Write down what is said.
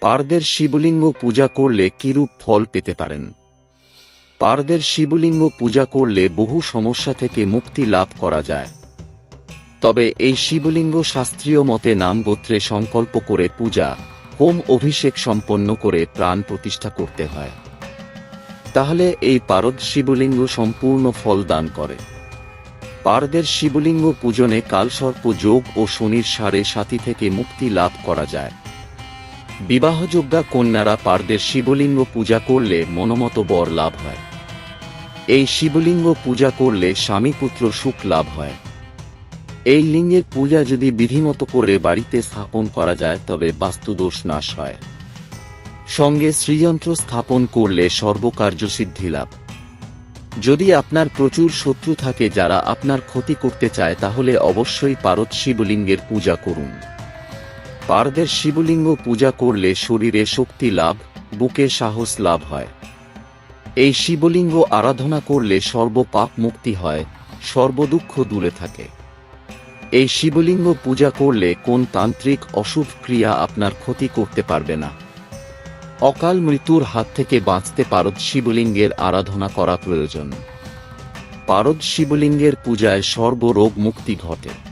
পারদের শিবলিঙ্গ পূজা করলে কিরূপ ফল পেতে পারেন? পারদের শিবলিঙ্গ পূজা করলে বহু সমস্যা থেকে মুক্তি লাভ করা যায়। তবে এই শিবলিঙ্গ শাস্ত্রীয় মতে নাম গোত্রে সংকল্প করে পূজা, হোম অভিষেক সম্পন্ন করে প্রাণ প্রতিষ্ঠা করতে হয়। তাহলে এই পারদ শিবলিঙ্গ সম্পূর্ণ ফল দান করে। পারদের শিবলিঙ্গ পূজনে কালসর্প যোগ ও শনির সাড়ে সাথী থেকে মুক্তি লাভ করা যায়। বিবাহযোগ্যা কন্যারা পারদের শিবলিঙ্গ পূজা করলে মনোমত বর লাভ হয়। এই শিবলিঙ্গ পূজা করলে স্বামী পুত্র সুখ লাভ হয়। এই লিঙ্গের পূজা যদি বিধিমতো করে বাড়িতে স্থাপন করা যায়, তবে বাস্তুদোষ নাশ হয়। সঙ্গে শ্রীযন্ত্র স্থাপন করলে সর্বকার্য সিদ্ধি লাভ। যদি আপনার প্রচুর শত্রু থাকে যারা আপনার ক্ষতি করতে চায়, তাহলে অবশ্যই পারদ শিবলিঙ্গের পূজা করুন। পারদের শিবলিঙ্গ পূজা করলে শরীরে শক্তি লাভ, বুকে সাহস লাভ হয়। এই শিবলিঙ্গ আরাধনা করলে সর্বপাপ মুক্তি হয়, সর্বদুঃখ দূরে থাকে। এই শিবলিঙ্গ পূজা করলে কোন তান্ত্রিক অশুভ ক্রিয়া আপনার ক্ষতি করতে পারবে না। অকাল মৃত্যুর হাত থেকে বাঁচতে পারদ শিবলিঙ্গের আরাধনা করা প্রয়োজন। পারদ শিবলিঙ্গের পূজায় সর্বরোগ মুক্তি ঘটে।